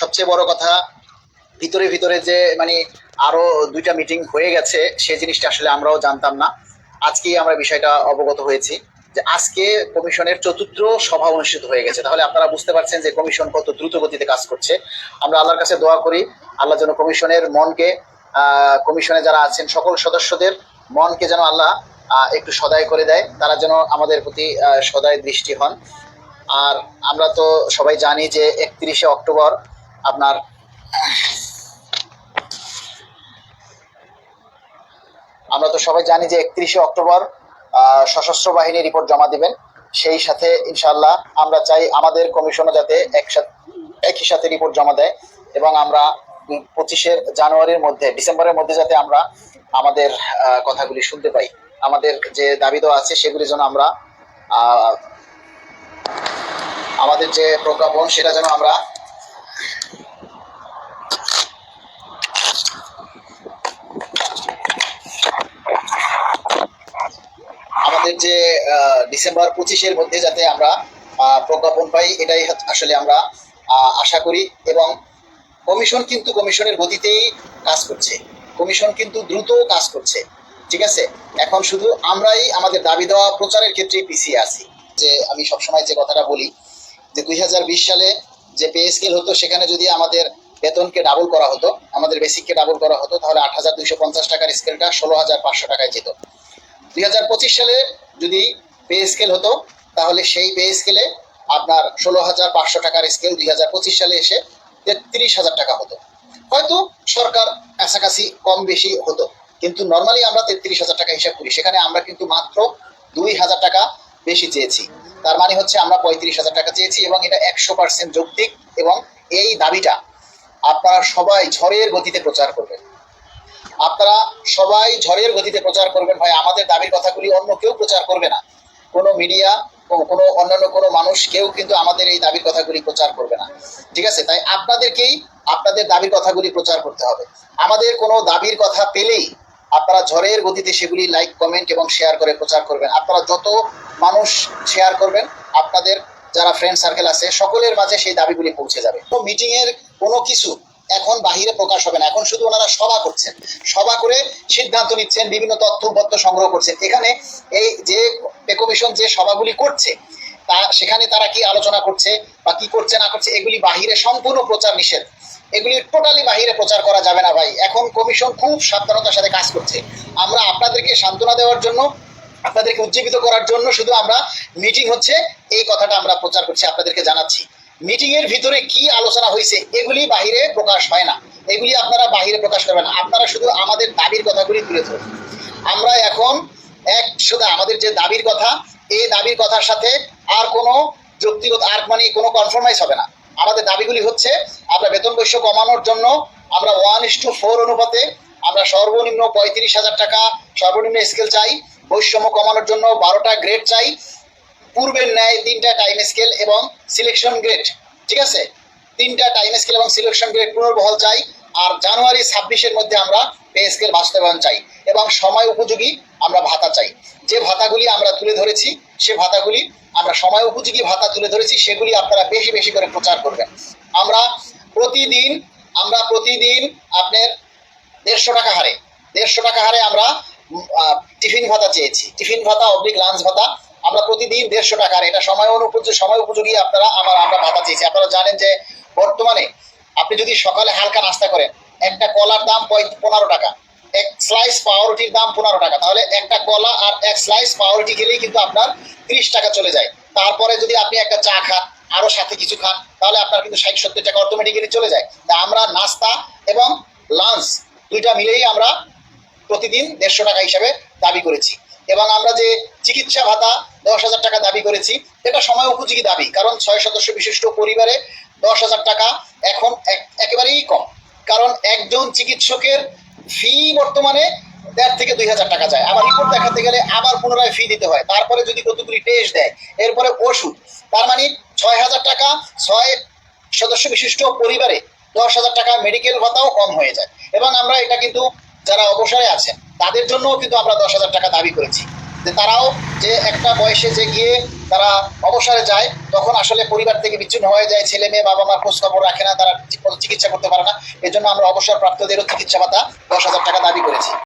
সবচেয়ে বড় কথা, ভিতরে ভিতরে যে মানে আরও দুইটা মিটিং হয়ে গেছে সেই জিনিসটা আসলে আমরাও জানতাম না। আজকেই আমরা বিষয়টা অবগত হয়েছি যে আজকে কমিশনের চতুর্থ সভা অনুষ্ঠিত হয়ে গেছে। তাহলে আপনারা বুঝতে পারছেন যে কমিশন কত দ্রুত গতিতে কাজ করছে। আমরা আল্লাহর কাছে দোয়া করি, আল্লাহ যেন কমিশনের মনকে কমিশনে যারা আছেন সকল সদস্যদের মনকে যেন আল্লাহ একটু সদায় করে দেয়, তারা যেন আমাদের প্রতি সদায় দৃষ্টি হন। আর আমরা তো সবাই জানি যে একত্রিশে অক্টোবর আপনার আমরা তো সবাই জানি যে একত্রিশে অক্টোবর সশস্ত্র বাহিনী রিপোর্ট জমা দিবেন। সেই সাথে ইনশাল্লাহ আমরা চাই আমাদের কমিশনও যাতে একসাথে একই সাথে রিপোর্ট জমা দেয় এবং আমরা পঁচিশে জানুয়ারির মধ্যে, ডিসেম্বরের মধ্যে যাতে আমরা আমাদের কথাগুলি শুনতে পাই। আমাদের যে দাবি দেওয়া আছে সেগুলি যেন আমরা আমাদের যে প্রজ্ঞাপন সেটা যেন আমরা আমাদের যে ডিসেম্বর পঁচিশের মধ্যে যাতে আমরা প্রজ্ঞাপন পাই, এটাই আসলে আমরা আশা করি। এবং কমিশন কিন্তু কমিশনের গতিতেই কাজ করছে। কমিশন কিন্তু দ্রুত কাজ করছে। ঠিক আছে? এখন শুধু আমরাই আমাদের দাবি দেওয়া প্রচারের ক্ষেত্রে পিছিয়ে আছি। যে, আমি সবসময় যে কথাটা বলি, যে দুই হাজার বিশ সালে যে পে স্কেল হতো, সেখানে যদি আমাদের বেতনকে ডাবল করা হতো, আমাদের বেসিককে ডাবল করা হতো, তাহলে আট হাজার দুইশো পঞ্চাশ টাকার স্কেলটা ষোলো হাজার পাঁচশো টাকায় যেত। দুই হাজার পঁচিশ সালে যদি পে স্কেল হতো, তাহলে সেই পে স্কেলে আপনার ষোলো হাজার পাঁচশো টাকার স্কেল দুই হাজার পঁচিশ সালে এসে তেত্রিশ হাজার টাকা হতো। হয়তো সরকার কাছাকাছি কম বেশি হতো, কিন্তু নর্মালি আমরা তেত্রিশ হাজার টাকা হিসাব করি। সেখানে আমরা কিন্তু মাত্র দুই হাজার টাকা বেশি চেয়েছি। তার মানে হচ্ছে আমরা পঁয়ত্রিশ হাজার টাকা চেয়েছি এবং এটা একশো পার্সেন্ট যৌক্তিক এবং এই দাবিটা আপনারা সবাই ঝড়ের গতিতে প্রচার করবেন। আপনারা সবাই ঝড়ের গতিতে প্রচার করবেন ভাই। আমাদের দাবির কথাগুলি অন্য কেউ প্রচার করবে না। কোনো মিডিয়া কোনো অন্যান্য কোনো মানুষ, কেউ কিন্তু আমাদের এই দাবির কথাগুলি প্রচার করবে না। ঠিক আছে? তাই আপনাদেরকেই আপনাদের দাবির কথাগুলি প্রচার করতে হবে। আমাদের কোনো দাবির কথা পেলেই আপনারা ঝড়ের গতিতে সেগুলি লাইক কমেন্ট এবং শেয়ার করে প্রচার করবেন। আপনারা যত মানুষ শেয়ার করবেন, আপনাদের যারা ফ্রেন্ড সার্কেল আছে, সকলের মাঝে সেই দাবিগুলি পৌঁছে যাবে। তো মিটিং এর কোনো কিছু এখন বাহিরে প্রকাশ হবে না। এখন শুধু ওনারা সভা করছেন। সভা করে সিদ্ধান্ত নিচ্ছেন, বিভিন্ন তথ্য পত্র সংগ্রহ করছেন। এখানে এই যে কমিশন যে সভাগুলি করছে, তা সেখানে তারা কি আলোচনা করছে বা কি করছে, না করছে, এগুলি বাহিরে সম্পূর্ণ প্রচার নিষেধ। এগুলি টোটালি বাহিরে প্রচার করা যাবে না ভাই। এখন কমিশন খুব সাবধানতার সাথে কাজ করছে। আমরা আপনাদেরকে সান্ত্বনা দেওয়ার জন্য, আপনাদেরকে উজ্জীবিত করার জন্য শুধু আমরা মিটিং হচ্ছে, এই কথাটা আমরা প্রচার করছি, আপনাদেরকে জানাচ্ছি। মিটিং এর ভিতরে কি আলোচনা হয়েছে, এগুলি বাহিরে প্রকাশ হয় না। এগুলি আপনারা বাহিরে প্রকাশ করবেন আপনারা শুধু আমাদের দাবির কথাগুলি তুলে ধরুন। আমরা এখন এক শুধু আমাদের যে দাবির কথা, এই দাবির কথার সাথে আর কোনো যুক্তিগত, আর মানে কোনো কনফার্মাইজ হবে না। আমাদের দাবিগুলি হচ্ছে, আমরা বেতন বৈশ্য কমানোর জন্য আমরা ওয়ান ইস টু ফোর অনুপাতে আমরা সর্বনিম্ন পঁয়ত্রিশ হাজার টাকা, সর্বনিম্ন স্কেল চাই। বৈষম্য কমানোর জন্য বারোটা গ্রেড চাই। পূর্বের ন্যায় তিনটা টাইম স্কেল এবং সিলেকশন গ্রেড ঠিক আছে? তিনটা টাইম স্কেল এবং সিলেকশন গ্রেড পুনর্বহাল চাই, আর জানুয়ারি ছাব্বিশের মধ্যে আমরা পে স্কেল বাস্তবায়ন চাই এবং সময় উপযোগী আমরা ভাতা চাই। যে ভাতাগুলি আমরা তুলে ধরেছি, সে ভাতাগুলি আমরা সময় উপযোগী ভাতা তুলে ধরেছি, সেগুলি আপনারা বেশি বেশি করে প্রচার করবেন। আমরা প্রতিদিন আমরা প্রতিদিন আপনার দেড়শো টাকা হারে, দেড়শো টাকা হারে আমরা টিফিন ভাতা চেয়েছি। টিফিন ভাতা অবলিক লাঞ্চ ভাতা আমরা প্রতিদিন দেড়শো টাকার, এটা সময় অনুপযোগী সময় উপযোগী আপনারা আমার, আমরা ভাতা চেয়েছি। আপনারা জানেন যে বর্তমানে আপনি যদি সকালে হালকা নাস্তা করেন, একটা কলার দাম পনেরো টাকা, এক স্লাইস পাউরুটির দাম পনেরো টাকা, তাহলে একটা কলা আর এক স্লাইস পাউরুটি খেলেই কিন্তু আপনার তিরিশ টাকা চলে যায়। তারপরে যদি আপনি একটা চা খান, আরও সাথে কিছু খান, তাহলে আপনার কিন্তু ষাট সত্তর টাকা অটোমেটিক্যালি চলে যায়। তা আমরা নাস্তা এবং লাঞ্চ দুইটা মিলেই আমরা প্রতিদিন দেড়শো টাকা হিসাবে দাবি করেছি। এবং আমরা যে চিকিৎসা ভাতা দশ হাজার টাকা দাবি করেছি, এটা সময় উপযোগী দাবি, কারণ ছয় সদস্য বিশিষ্ট পরিবারে দশ হাজার টাকা এখন এক- একেবারেই কম। কারণ একজন চিকিৎসকের ফি বর্তমানে দেড় থেকে দুই হাজার টাকা যায়। আবার রিপোর্ট দেখাতে গেলে আবার পুনরায় ফি দিতে হয়। তারপরে যদি কতগুলি টেস্ট দেয়, এরপরে ওষুধ। তার মানে ছয় হাজার টাকা ছয় সদস্য বিশিষ্ট পরিবারে দশ হাজার টাকা মেডিকেল ভাতাও কম হয়ে যায়। এবং আমরা এটা কিন্তু যারা অবসরে আছেন তাদের জন্যও কিন্তু আমরা দশ হাজার টাকা দাবি করেছি। যে তারাও যে একটা বয়সে যে গিয়ে তারা অবসরে যায়, তখন আসলে পরিবার থেকে বিচ্ছিন্ন হয়ে যায়, ছেলে মেয়ে বাবা মার খোঁজ খবর রাখে না, তারা চিকিৎসা করতে পারে না। এজন্য আমরা অবসর প্রাপ্তদেরও চিকিৎসা ভাতা দশ হাজার টাকা দাবি করেছি।